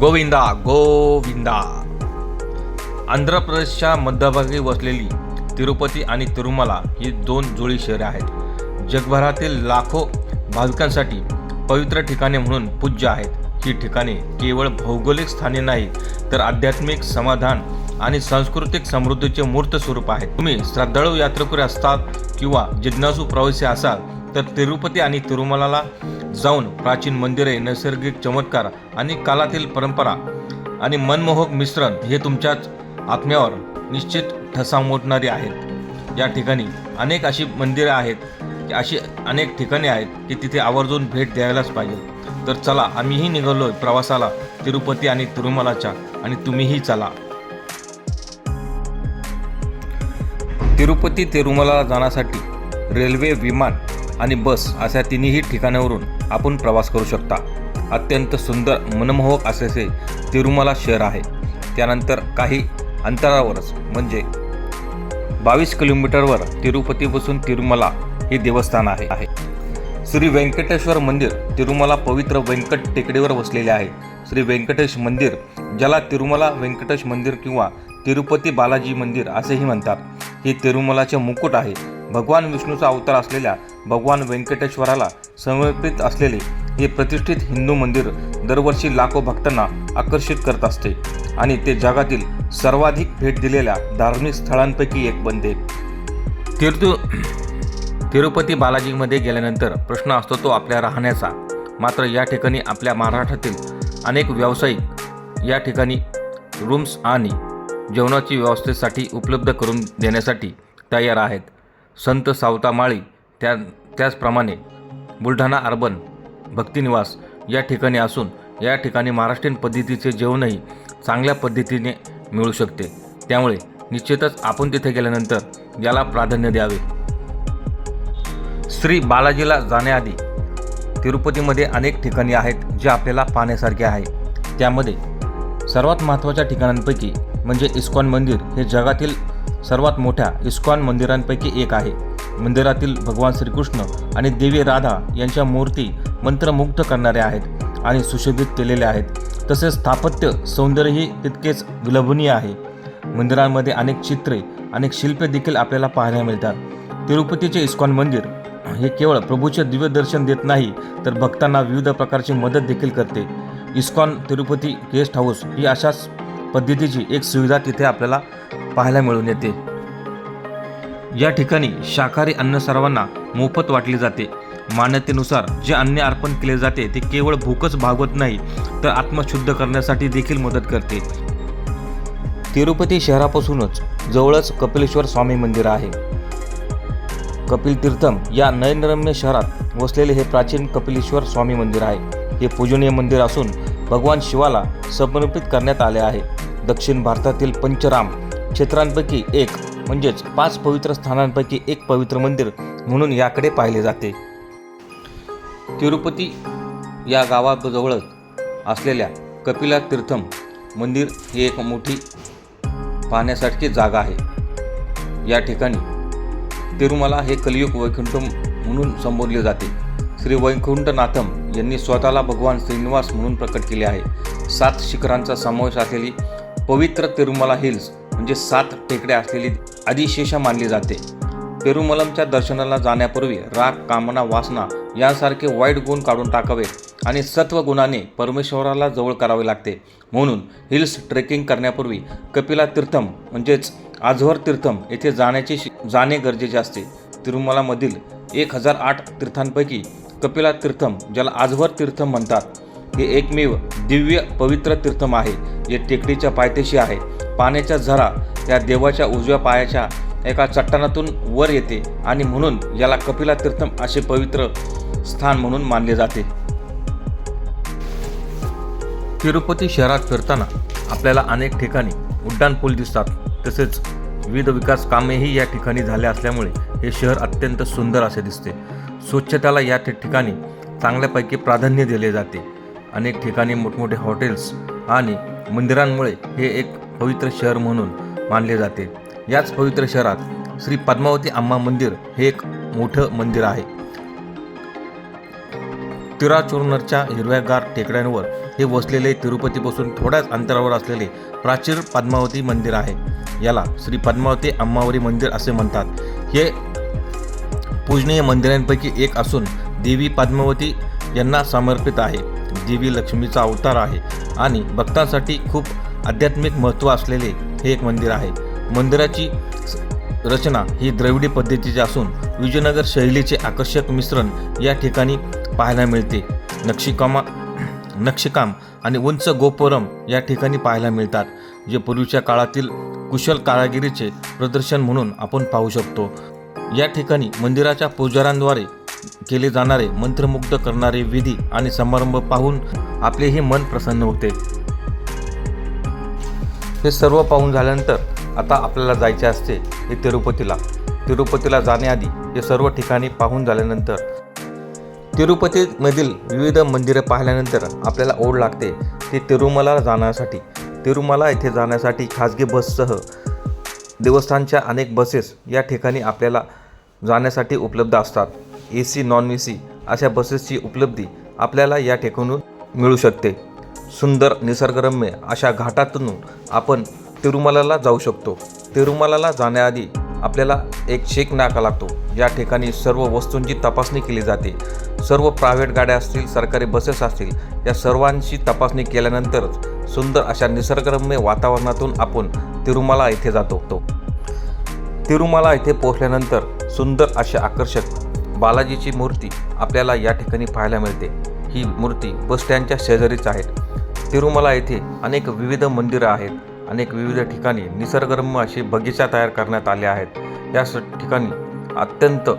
गोविंदा गोविंदा. आंध्र प्रदेशच्या मध्यभागी वसलेली तिरुपती आणि तिरुमला ही दोन जुळी शहरे आहेत. जगभरातील लाखो भाविकांसाठी पवित्र ठिकाणे म्हणून पूज्य आहेत. ही ठिकाणे केवळ भौगोलिक स्थाने नाही तर आध्यात्मिक समाधान आणि सांस्कृतिक समृद्धीचे मूर्त स्वरूप आहेत. तुम्ही श्रद्धाळू यात्रेकरी असतात किंवा जिज्ञासू प्रवासी असाल तर तिरुपती आणि तिरुमलाला जाऊन प्राचीन मंदिरे नैसर्गिक चमत्कार आणि कालातील परंपरा आणि मनमोहक मिश्रण हे तुमच्याच आत्म्यावर निश्चित ठसा उमटणारी आहेत. या ठिकाणी अनेक अशी मंदिरे आहेत की अशी अनेक ठिकाणे आहेत की तिथे आवर्जून भेट द्यायलाच पाहिजे. तर चला आम्हीही निघालोय प्रवासाला तिरुपती आणि तिरुमलाच्या आणि तुम्हीही चला. तिरुपती तिरुमलाला जाण्यासाठी रेल्वे विमान आणि बस अशा तिन्ही ठिकाणावरून आपण प्रवास करू शकता. अत्यंत सुंदर मनमोहक असे तिरुमला शहर आहे. त्यानंतर काही अंतरावरच म्हणजे बावीस किलोमीटरवर तिरुपतीपासून तिरुमला हे देवस्थान आहे. आहे. श्री व्यंकटेश्वर मंदिर तिरुमला पवित्र व्यंकट टेकडीवर वसलेले आहे. श्री व्यंकटेश मंदिर ज्याला तिरुमला व्यंकटेश मंदिर किंवा तिरुपती बालाजी मंदिर असेही म्हणतात हे तिरुमलाचे मुकुट आहे. भगवान विष्णूचा अवतार असलेल्या भगवान व्यंकटेश्वराला समर्पित असलेले हे प्रतिष्ठित हिंदू मंदिर दरवर्षी लाखो भक्तांना आकर्षित करत असते आणि ते जगातील सर्वाधिक भेट दिलेल्या धार्मिक स्थळांपैकी एक बनते. तिरतु तिरुपती बालाजीमध्ये गेल्यानंतर प्रश्न असतो तो आपल्या राहण्याचा. मात्र या ठिकाणी आपल्या महाराष्ट्रातील अनेक व्यावसायिक या ठिकाणी रूम्स आणि जेवणाची व्यवस्थेसाठी उपलब्ध करून देण्यासाठी तयार आहेत. संत सावतामाळी त्या त्याचप्रमाणे बुलढाणा अर्बन भक्तिनिवास या ठिकाणी असून या ठिकाणी महाराष्ट्रीयन पद्धतीचे जेवणही चांगल्या पद्धतीने मिळू शकते. त्यामुळे निश्चितच आपण तिथे गेल्यानंतर याला प्राधान्य द्यावे. श्री बालाजीला जाण्याआधी तिरुपतीमध्ये अनेक ठिकाणी आहेत जे आपल्याला पाहण्यासारखे आहे. त्यामध्ये सर्वात महत्त्वाच्या ठिकाणांपैकी म्हणजे इस्कॉन मंदिर हे जगातील सर्वात मोठ्या इस्कॉन मंदिरांपैकी एक आहे. मंदिरातील भगवान श्रीकृष्ण आणि देवी राधा यांच्या मूर्ती मंत्रमुग्ध करणाऱ्या आहेत आणि सुशोभित केलेल्या आहेत. तसेच स्थापत्य सौंदर्यही तितकेच विलंबनीय आहे. मंदिरांमध्ये अनेक चित्रे अनेक शिल्पे देखील आपल्याला पाहायला मिळतात. तिरुपतीचे इस्कॉन मंदिर हे केवळ प्रभूचे दिव्य दर्शन देत नाही तर भक्तांना विविध प्रकारची मदत देखील करते. इस्कॉन तिरुपती गेस्ट हाऊस ही अशाच पद्धतीची एक सुविधा तिथे आपल्याला पाहायला मिळून येते. या ठिकाणी शाकाहारी अन्न सर्वांना मोफत वाटले जाते. मान्यतेनुसार जे अन्न अर्पण केले जाते ते केवळ भूकच भागवत नाही तर आत्मशुद्ध करण्यासाठी देखील मदत करते. तिरुपती शहरापासूनच जवळच कपिलेश्वर स्वामी मंदिर आहे. कपिल तीर्थम या नयनरम्य शहरात वसलेले हे प्राचीन कपिलेश्वर स्वामी मंदिर आहे. हे पूजनीय मंदिर असून भगवान शिवाला समर्पित करण्यात आले आहे. दक्षिण भारतातील पंचराम क्षेत्रांपैकी एक म्हणजेच पाच पवित्र स्थानांपैकी एक पवित्र मंदिर म्हणून याकडे पाहिले जाते. तिरुपती या गावाजवळच असलेल्या कपिला तीर्थम मंदिर ही एक मोठी पाहण्यासारखी जागा आहे. या ठिकाणी तिरुमला हे कलियुग वैकुंठ म्हणून संबोधले जाते. श्री वैकुंठनाथम यांनी स्वतःला भगवान श्रीनिवास म्हणून प्रकट केले आहे. सात शिखरांचा समावेश असलेली पवित्र तिरुमला हिल्स म्हणजे सात टेकड्या असलेली आदिशेषा मानली जाते. पेरुमलमच्या दर्शनाला जाण्यापूर्वी राग कामना वासना यांसारखे वाईट गुण काढून टाकावे आणि सत्व गुणाने परमेश्वराला जवळ करावे लागते. म्हणून हिल्स ट्रेकिंग करण्यापूर्वी कपिला तीर्थम म्हणजेच आझवर तीर्थम येथे जाण्याचे शि- जाणे गरजेचे असते. तिरुमलामधील एक हजार आठ तीर्थांपैकी कपिला तीर्थम ज्याला आझवर तीर्थम म्हणतात हे एकमेव दिव्य पवित्र तीर्थम आहे. जे टेकडीच्या पायथ्याशी आहे. पाण्याच्या झरा त्या देवाच्या उजव्या पायाच्या एका चट्टानातून वर येते आणि म्हणून याला कपिला तीर्थम असे पवित्र स्थान म्हणून मानले जाते. तिरुपती शहरात फिरताना आपल्याला अनेक ठिकाणी उड्डाण पूल दिसतात. तसेच विविध विकास कामेही या ठिकाणी झाले असल्यामुळे हे शहर अत्यंत सुंदर असे दिसते. स्वच्छतेला या ठिकाणी चांगल्यापैकी प्राधान्य दिले जाते. अनेक ठिकाणी मोठमोठे हॉटेल्स आणि मंदिरांमुळे हे एक पवित्र शहर म्हणून मानले जाते. याच पवित्र शहरात श्री पद्मावती अम्मा मंदिर हे एक मोठं मंदिर आहे. तिराचुरनरच्या हिरव्यागार टेकड्यांवर हे वसलेले तिरुपतीपासून थोड्याच अंतरावर असलेले प्राचीन पद्मावती मंदिर आहे. याला श्री पद्मावती अम्मावरी मंदिर असे म्हणतात. हे पूजनीय मंदिरांपैकी एक असून देवी पद्मावती यांना समर्पित आहे. देवी लक्ष्मीचा अवतार आहे आणि भक्तांसाठी खूप आध्यात्मिक महत्त्व असलेले हे एक मंदिर आहे. मंदिराची रचना ही द्रविडी पद्धतीची असून विजयनगर शैलीचे आकर्षक मिश्रण या ठिकाणी पाहायला मिळते. नक्षीकामा नक्षीकाम आणि उंच गोपुरम या ठिकाणी पाहायला मिळतात जे पूर्वीच्या काळातील कुशल कारागिरीचे प्रदर्शन म्हणून आपण पाहू शकतो. या ठिकाणी मंदिराच्या पुजाऱ्यांद्वारे केले जाणारे मंत्रमुग्ध करणारे विधी आणि समारंभ पाहून आपलेही मन प्रसन्न होते. हे सर्व पाहून झाल्यानंतर आता आपल्याला जायचे असते हे तिरुपतीला. तिरुपतीला जाण्याआधी हे सर्व ठिकाणी पाहून झाल्यानंतर. तिरुपतीमधील विविध मंदिरे पाहिल्यानंतर आपल्याला ओढ लागते ते तिरुमला जाण्यासाठी. तिरुमला येथे जाण्यासाठी खाजगी बससह देवस्थानच्या अनेक बसेस या ठिकाणी आपल्याला जाण्यासाठी उपलब्ध असतात. A C non A C अशा बसेसची उपलब्धी आपल्याला या ठिकाणून मिळू शकते. सुंदर निसर्गरम्य अशा घाटातून आपण तिरुमलाला जाऊ शकतो. तिरुमलाला जाण्याआधी आपल्याला एक शेक नाका लागतो. या ठिकाणी सर्व वस्तूंची तपासणी केली जाते. सर्व प्रायव्हेट गाड्या असतील सरकारी बसेस असतील या सर्वांची तपासणी केल्यानंतरच सुंदर अशा निसर्गरम्य वातावरणातून आपण तिरुमाला येथे जातो तिरुमाला येथे पोहोचल्यानंतर सुंदर असे आकर्षक बालाजीची मूर्ती आपल्याला या ठिकाणी पाहायला मिळते. ही मूर्ती बस स्टँडच्या शेजारीच आहेत तिरुमला येथे अनेक विविध मंदिरं आहेत. अनेक विविध ठिकाणी निसर्गरम्य असे बगीचा तयार करण्यात आले आहेत. या ठिकाणी अत्यंत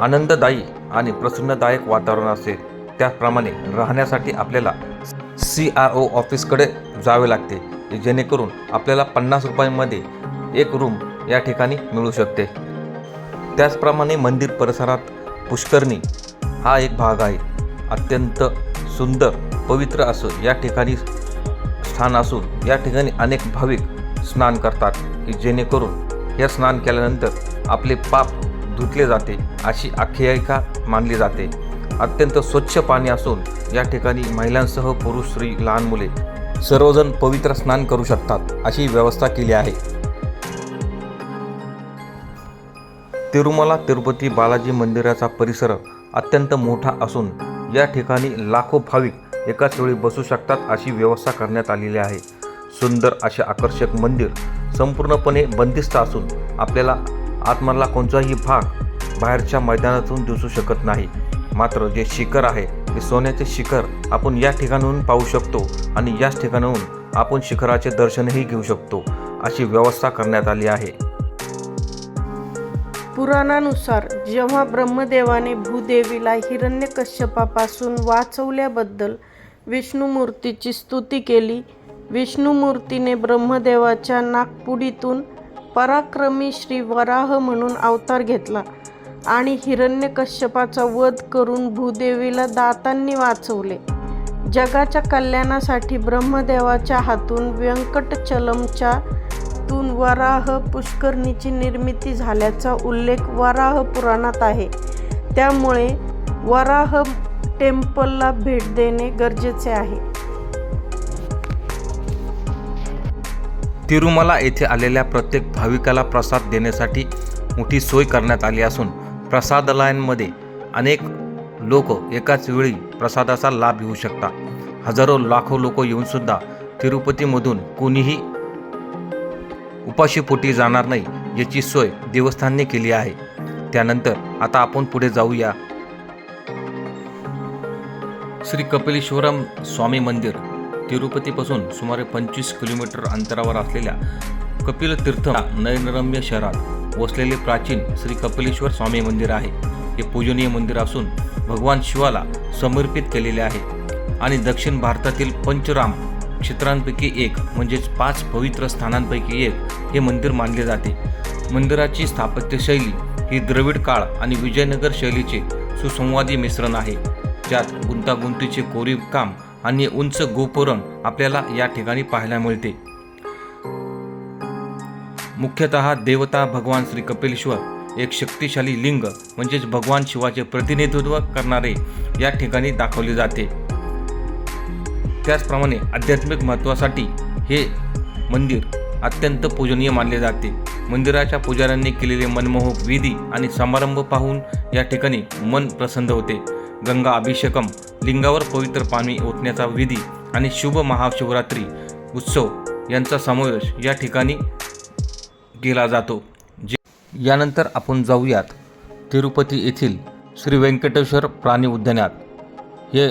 आनंददायी आणि प्रसन्नदायक वातावरण असेल त्याचप्रमाणे राहण्यासाठी आपल्याला सी आर ओ ऑफिसकडे जावे लागते जेणेकरून आपल्याला पन्नास रुपयांमध्ये एक रूम या ठिकाणी मिळू शकते. त्याचप्रमाणे मंदिर परिसरात पुष्करणी. हा एक भाग आहे. अत्यंत सुंदर पवित्र असं या ठिकाणी स्थान असून या ठिकाणी अनेक भाविक स्नान करतात की जेणेकरून हे स्नान केल्यानंतर आपले पाप धुतले जाते अशी आख्यायिका मानली जाते. अत्यंत स्वच्छ पाणी असून या ठिकाणी महिलांसह पुरुष स्त्री लहान मुले सर्वजण पवित्र स्नान करू शकतात अशी व्यवस्था केली आहे. तिरुमला तिरुपती बालाजी मंदिराचा परिसर अत्यंत मोठा असून या ठिकाणी लाखो भाविक एकाच वेळी बसू शकतात अशी व्यवस्था करण्यात आलेली आहे. सुंदर असे आकर्षक मंदिर संपूर्णपणे बंदिस्त असून आपल्याला आतमधला कोणताही भाग बाहेरच्या मैदानातून दिसू शकत नाही. मात्र जे शिखर आहे ते सोन्याचे शिखर आपण या ठिकाणाहून पाहू शकतो आणि याच ठिकाणाहून आपण शिखराचे दर्शनही घेऊ शकतो अशी व्यवस्था करण्यात आली आहे. पुराणानुसार जेव्हा ब्रह्मदेवाने भूदेवीला हिरण्यकश्यपापासून वाचवल्याबद्दल विष्णुमूर्तीची स्तुती केली विष्णुमूर्तीने ब्रह्मदेवाच्या नागपुडीतून पराक्रमी श्री वराह म्हणून अवतार घेतला आणि हिरण्यकश्यपाचा वध करून भूदेवीला दातांनी वाचवले. जगाच्या कल्याणासाठी ब्रह्मदेवाच्या हातून व्यंकटचलमच्या वस्तून वराह पुष्करणीची निर्मिती झाल्याचा उल्लेख वराह पुराणात आहे. त्यामुळे वराह टेम्पलला भेट देणे गरजेचे आहे. तिरुमला येथे आलेल्या प्रत्येक भाविकाला प्रसाद देण्यासाठी मोठी सोय करण्यात आली असून प्रसादालयांमध्ये अनेक लोक एकाच वेळी प्रसादाचा लाभ घेऊ शकतात. हजारो लाखो लोक येऊनसुद्धा तिरुपतीमधून कोणीही उपाशीपोटी जाणार नाही याची सोय देवस्थानने केली आहे. त्यानंतर आता आपण पुढे जाऊया. श्री कपिलेश्वरम स्वामी मंदिर तिरुपतीपासून सुमारे पंचवीस किलोमीटर अंतरावर असलेल्या कपिलतीर्थ नयनरम्य शहरात वसलेले प्राचीन श्री कपिलेश्वर स्वामी मंदिर आहे. हे पूजनीय मंदिर असून भगवान शिवाला समर्पित केलेले आहे आणि दक्षिण भारतातील पंचराम क्षेत्रांपैकी एक म्हणजेच पाच पवित्र स्थानांपैकी एक हे मंदिर मानले जाते. मंदिराची स्थापत्यशैली ही द्रविड काळ आणि विजयनगर शैलीचे सुसंवादी मिश्रण आहे. ज्यात गुंतागुंतीचे कोरीव काम आणि उंच गोपुरम आपल्याला या ठिकाणी पाहायला मिळते. मुख्यतः देवता भगवान श्री कपिलेश्वर एक शक्तिशाली लिंग म्हणजेच भगवान शिवाचे प्रतिनिधित्व करणारे या ठिकाणी दाखवले जाते. त्याचप्रमाणे आध्यात्मिक महत्त्वासाठी हे मंदिर अत्यंत पूजनीय मानले जाते. मंदिराच्या पुजाऱ्यांनी केलेले मनमोहक विधी आणि समारंभ पाहून या ठिकाणी मन प्रसन्न होते. गंगा अभिषेकम लिंगावर पवित्र पाणी ओतण्याचा विधी आणि शुभ महाशिवरात्री उत्सव यांचा समावेश या ठिकाणी केला जातो. जे यानंतर आपण जाऊयात तिरुपती येथील श्री व्यंकटेश्वर प्राणी उद्यानात. हे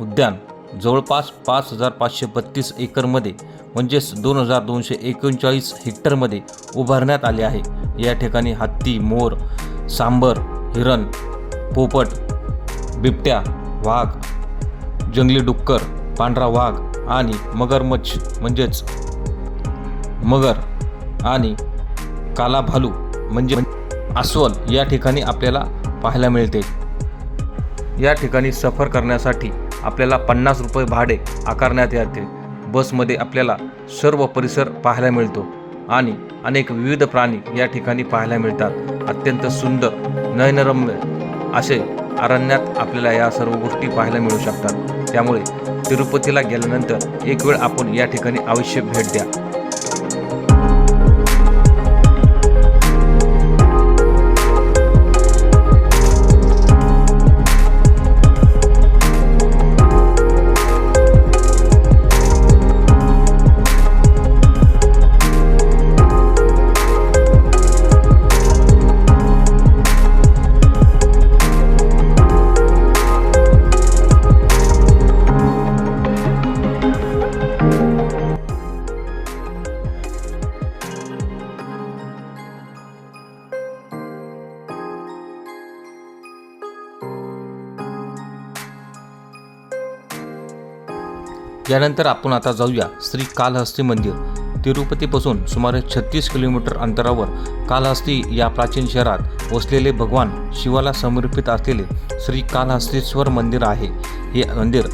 उद्यान जवळपास पाच हजार पाचशे बत्तीस एकरमध्ये म्हणजेच दोन हजार दोनशे एकोणचाळीस हेक्टरमध्ये उभारण्यात आले आहे. या ठिकाणी हत्ती मोर सांबर हिरण पोपट बिबट्या वाघ जंगली डुक्कर पांढरा वाघ आणि मगरमच्छ म्हणजेच मगर आणि काला भालू म्हणजे अस्वल या ठिकाणी आपल्याला पाहायला मिळते. या ठिकाणी सफर करण्यासाठी आपल्याला पन्नास रुपये भाडे आकारण्यात येते. बसमध्ये आपल्याला सर्व परिसर पाहायला मिळतो आणि अनेक विविध प्राणी या ठिकाणी पाहायला मिळतात. अत्यंत सुंदर नयनरम्य असे अरण्यात आपल्याला या सर्व गोष्टी पाहायला मिळू शकतात. त्यामुळे तिरुपतीला गेल्यानंतर एक वेळ आपण या ठिकाणी अवश्य भेट द्या. यानंतर आपण आता जाऊया श्री कालहस्ती मंदिर. तिरुपतीपासून सुमारे छत्तीस किलोमीटर अंतरावर कालहस्ती या प्राचीन शहरात वसलेले भगवान शिवाला समर्पित असलेले श्री कालहस्तीश्वर मंदिर आहे. हे मंदिर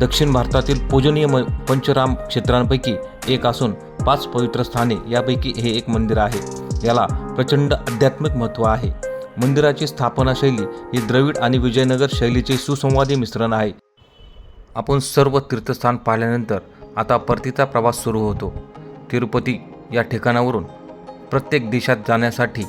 दक्षिण भारतातील पूजनीय म पंचराम क्षेत्रांपैकी एक असून पाच पवित्र स्थाने यापैकी हे एक मंदिर आहे. याला प्रचंड आध्यात्मिक महत्त्व आहे. मंदिराची स्थापना शैली ही द्रविड आणि विजयनगर शैलीचे सुसंवादी मिश्रण आहे. आपण सर्व तीर्थस्थान पाहिल्यानंतर आता परतीचा प्रवास सुरू होतो. तिरुपती या ठिकाणावरून प्रत्येक देशात जाण्यासाठी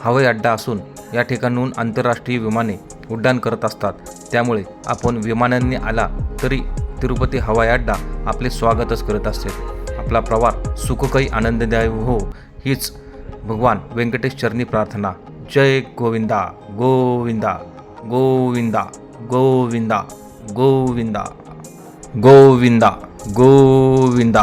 हवाई अड्डा असून या ठिकाणाहून आंतरराष्ट्रीय विमाने उड्डाण करत असतात. त्यामुळे आपण विमानांनी आला तरी तिरुपती हवाई अड्डा आपले स्वागतच करत असते. आपला प्रवास सुखकही आनंददायी हो हीच भगवान व्यंकटेश चरणी प्रार्थना. जय गोविंदा गोविंदा गोविंदा गोविंदा गोविंदा. गोविंदा गोविंदा